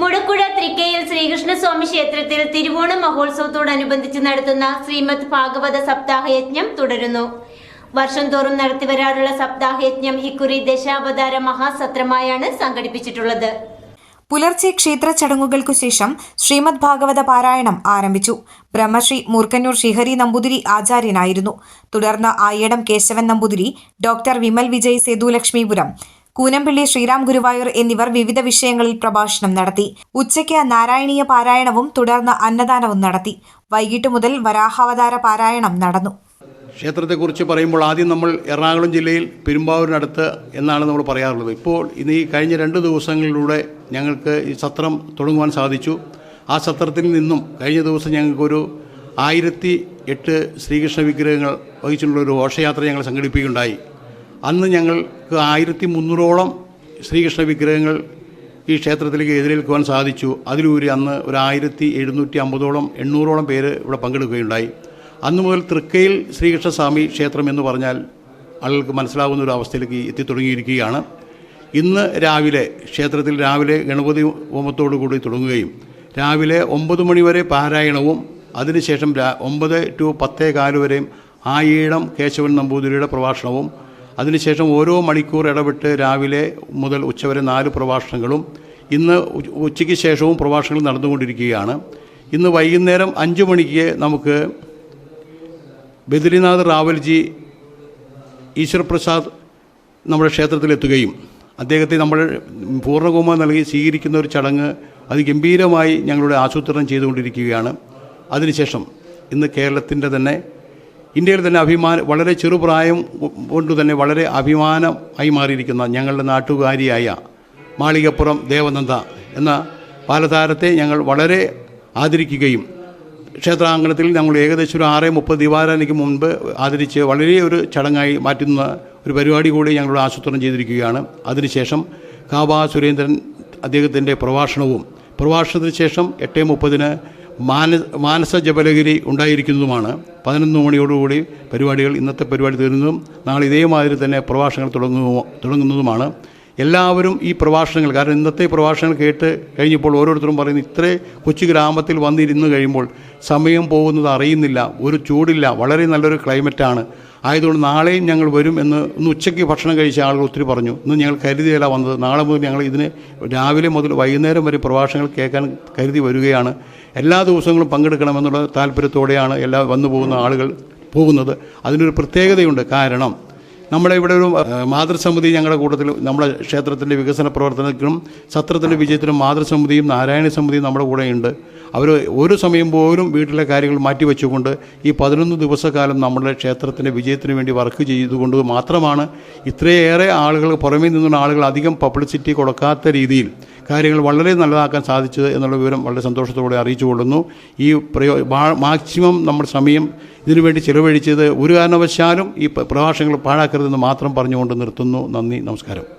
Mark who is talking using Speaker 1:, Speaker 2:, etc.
Speaker 1: മുടക്കുഴ തൃക്കയിൽ ശ്രീകൃഷ്ണസ്വാമി ക്ഷേത്രത്തിൽ തിരുവോണ മഹോത്സവത്തോടനുബന്ധിച്ച് നടത്തുന്ന ശ്രീമദ് ഭാഗവത സപ്താഹയജ്ഞം തുടരുന്നു. വർഷം തോറും നടത്തിവരാറുള്ള സപ്താഹയജ്ഞം ഇക്കുറി ദശാവതാര മഹാസത്രമായാണ് സംഘടിപ്പിച്ചിട്ടുള്ളത്.
Speaker 2: പുലർച്ചെ ക്ഷേത്ര ചടങ്ങുകൾക്കു ശേഷം ശ്രീമദ് ഭാഗവത പാരായണം ആരംഭിച്ചു. ബ്രഹ്മശ്രീ മൂർക്കന്നൂർ ശ്രീഹരി നമ്പൂതിരി ആചാര്യനായിരുന്നു. തുടർന്ന് ആയിടം കേശവൻ നമ്പൂതിരി ഡോക്ടർ വിമൽ വിജയ് സേതുലക്ഷ്മിപുരം കൂനമ്പിള്ളി ശ്രീറാം ഗുരുവായൂർ എന്നിവർ വിവിധ വിഷയങ്ങളിൽ പ്രഭാഷണം നടത്തി. ഉച്ചയ്ക്ക് നാരായണീയ പാരായണവും തുടർന്ന് അന്നദാനവും നടത്തി. വൈകിട്ട് മുതൽ വരാഹാവതാര പാരായണം നടന്നു.
Speaker 3: ക്ഷേത്രത്തെക്കുറിച്ച് പറയുമ്പോൾ ആദ്യം നമ്മൾ എറണാകുളം ജില്ലയിൽ പെരുമ്പാവൂരിനടുത്ത് എന്നാണ് നമ്മൾ പറയാറുള്ളത്. ഇപ്പോൾ ഇന്ന് ഈ കഴിഞ്ഞ രണ്ട് ദിവസങ്ങളിലൂടെ ഞങ്ങൾക്ക് ഈ സത്രം തുടങ്ങുവാൻ സാധിച്ചു. ആ സത്രത്തിൽ നിന്നും കഴിഞ്ഞ ദിവസം ഞങ്ങൾക്കൊരു ആയിരത്തി എട്ട് ശ്രീകൃഷ്ണ വിഗ്രഹങ്ങൾ വഹിച്ചിട്ടുള്ള ഒരു ഘോഷയാത്ര ഞങ്ങൾ സംഘടിപ്പിക്കുകയുണ്ടായി. അന്ന് ഞങ്ങൾക്ക് ആയിരത്തി മുന്നൂറോളം ശ്രീകൃഷ്ണ വിഗ്രഹങ്ങൾ ഈ ക്ഷേത്രത്തിലേക്ക് എതിരേൽക്കുവാൻ സാധിച്ചു. അതിലൂരി അന്ന് ഒരു ആയിരത്തി എഴുന്നൂറ്റി അമ്പതോളം എണ്ണൂറോളം പേര് ഇവിടെ പങ്കെടുക്കുകയുണ്ടായി. അന്ന് മുതൽ തൃക്കയിൽ ശ്രീകൃഷ്ണസ്വാമി ക്ഷേത്രം എന്ന് പറഞ്ഞാൽ ആളുകൾക്ക് മനസ്സിലാകുന്ന ഒരു അവസ്ഥയിലേക്ക് എത്തിത്തുടങ്ങിയിരിക്കുകയാണ്. ഇന്ന് രാവിലെ ക്ഷേത്രത്തിൽ രാവിലെ ഗണപതി ഹോമത്തോടു കൂടി തുടങ്ങുകയും രാവിലെ ഒമ്പത് മണിവരെ പാരായണവും അതിനുശേഷം ഒമ്പത് ടു പത്തേ കാൽ വരെയും ആയിടം കേശവൻ നമ്പൂതിരിയുടെ പ്രഭാഷണവും അതിനുശേഷം ഓരോ മണിക്കൂർ ഇടപെട്ട് രാവിലെ മുതൽ ഉച്ചവരെ നാല് പ്രഭാഷണങ്ങളും ഇന്ന് ഉച്ചയ്ക്ക് ശേഷവും പ്രഭാഷണങ്ങൾ നടന്നുകൊണ്ടിരിക്കുകയാണ്. ഇന്ന് വൈകുന്നേരം അഞ്ച് മണിക്ക് നമുക്ക് ബദ്രിനാഥ് റാവൽജി ഈശ്വരപ്രസാദ് നമ്മുടെ ക്ഷേത്രത്തിലെത്തുകയും അദ്ദേഹത്തെ നമ്മൾ പൂർണകുമാർ നൽകി സ്വീകരിക്കുന്ന ഒരു ചടങ്ങ് അത് ഗംഭീരമായി ഞങ്ങളുടെ ആസൂത്രണം ചെയ്തുകൊണ്ടിരിക്കുകയാണ്. അതിനുശേഷം ഇന്ന് കേരളത്തിന്റെ തന്നെ ഇന്ത്യയിൽ തന്നെ അഭിമാനം വളരെ ചെറുപ്രായം കൊണ്ട് തന്നെ വളരെ അഭിമാനമായി മാറിയിരിക്കുന്ന ഞങ്ങളുടെ നാട്ടുകാരിയായ മാളികപ്പുറം ദേവനന്ദ എന്ന ബാലതാരത്തെ ഞങ്ങൾ വളരെ ആദരിക്കുകയും ക്ഷേത്രാങ്കണത്തിൽ ഞങ്ങൾ ഏകദേശം ഒരു ആറ് മുപ്പത് ദിവാരാനയ്ക്ക് മുൻപ് ആദരിച്ച് വളരെ ഒരു ചടങ്ങായി മാറ്റുന്ന ഒരു പരിപാടി കൂടി ഞങ്ങൾ ആസൂത്രണം ചെയ്തിരിക്കുകയാണ്. അതിനുശേഷം കാബ സുരേന്ദ്രൻ അദ്ദേഹത്തിന്റെ പ്രഭാഷണവും പ്രഭാഷണത്തിന് ശേഷം എട്ട് മുപ്പതിന് മാന മാനസ ജപലഗിരി ഉണ്ടായിരിക്കുന്നതുമാണ്. പതിനൊന്ന് മണിയോടുകൂടി പരിപാടികൾ ഇന്നത്തെ പരിപാടി തീരുന്നതും നാളെ ഇതേമാതിരി തന്നെ പ്രഭാഷണങ്ങൾ തുടങ്ങുന്നു തുടങ്ങുന്നതുമാണ്. എല്ലാവരും ഈ പ്രഭാഷണങ്ങൾ കാരണം ഇന്നത്തെ പ്രഭാഷണങ്ങൾ കേട്ട് കഴിഞ്ഞപ്പോൾ ഓരോരുത്തരും പറയുന്നു ഇത്രേ കൊച്ചു ഗ്രാമത്തിൽ വന്നിരുന്ന് കഴിയുമ്പോൾ സമയം പോകുന്നത് അറിയുന്നില്ല ഒരു ചൂടില്ല വളരെ നല്ലൊരു ക്ലൈമറ്റാണ് ആയതുകൊണ്ട് നാളെയും ഞങ്ങൾ വരും എന്ന് ഇന്ന് ഉച്ചയ്ക്ക് ഭക്ഷണം കഴിച്ച ആളുകൾ ഒത്തിരി പറഞ്ഞു. ഇന്ന് ഞങ്ങൾ കരുതിയല്ല വന്നത് നാളെ മുതൽ ഞങ്ങൾ ഇതിന് രാവിലെ മുതൽ വൈകുന്നേരം വരെ പ്രഭാഷണങ്ങൾ കേൾക്കാൻ കരുതി വരികയാണ്. എല്ലാ ദിവസങ്ങളും പങ്കെടുക്കണമെന്നുള്ള താല്പര്യത്തോടെയാണ് എല്ലാ വന്നു പോകുന്ന ആളുകൾ പോകുന്നത്. അതിനൊരു പ്രത്യേകതയുണ്ട്. കാരണം നമ്മുടെ ഇവിടെ ഒരു മാതൃസമിതി ഞങ്ങളുടെ കൂട്ടത്തിൽ നമ്മുടെ ക്ഷേത്രത്തിന്റെ വികസന പ്രവർത്തനത്തിനും സത്രത്തിന്റെ വിജയത്തിനും മാതൃസമിതിയും നാരായണ സമിതിയും നമ്മുടെ കൂടെയുണ്ട് അവർ ഒരു സമയം പോലും വീട്ടിലെ കാര്യങ്ങൾ മാറ്റി വെച്ചുകൊണ്ട് ഈ പതിനൊന്ന് ദിവസക്കാലം നമ്മുടെ ക്ഷേത്രത്തിന്റെ വിജയത്തിന് വേണ്ടി വർക്ക് ചെയ്തുകൊണ്ട് മാത്രമാണ് ഇത്രയേറെ ആളുകൾ പുറമേ നിന്നുള്ള ആളുകൾ അധികം പബ്ലിസിറ്റി കൊടുക്കാത്ത രീതിയിൽ കാര്യങ്ങൾ വളരെ നല്ലതാക്കാൻ സാധിച്ചത് എന്നുള്ള വിവരം വളരെ സന്തോഷത്തോടെ അറിയിച്ചു കൊള്ളുന്നു. ഈ പ്രയോ മാക്സിമം നമ്മൾ സമയം ഇതിനുവേണ്ടി ചിലവഴിച്ചത് ഒരു കാരണവശാലും ഈ പ്രഭാഷണങ്ങൾ പാഴാക്കരുതെന്ന് മാത്രം പറഞ്ഞുകൊണ്ട് നിർത്തുന്നു. നന്ദി നമസ്കാരം.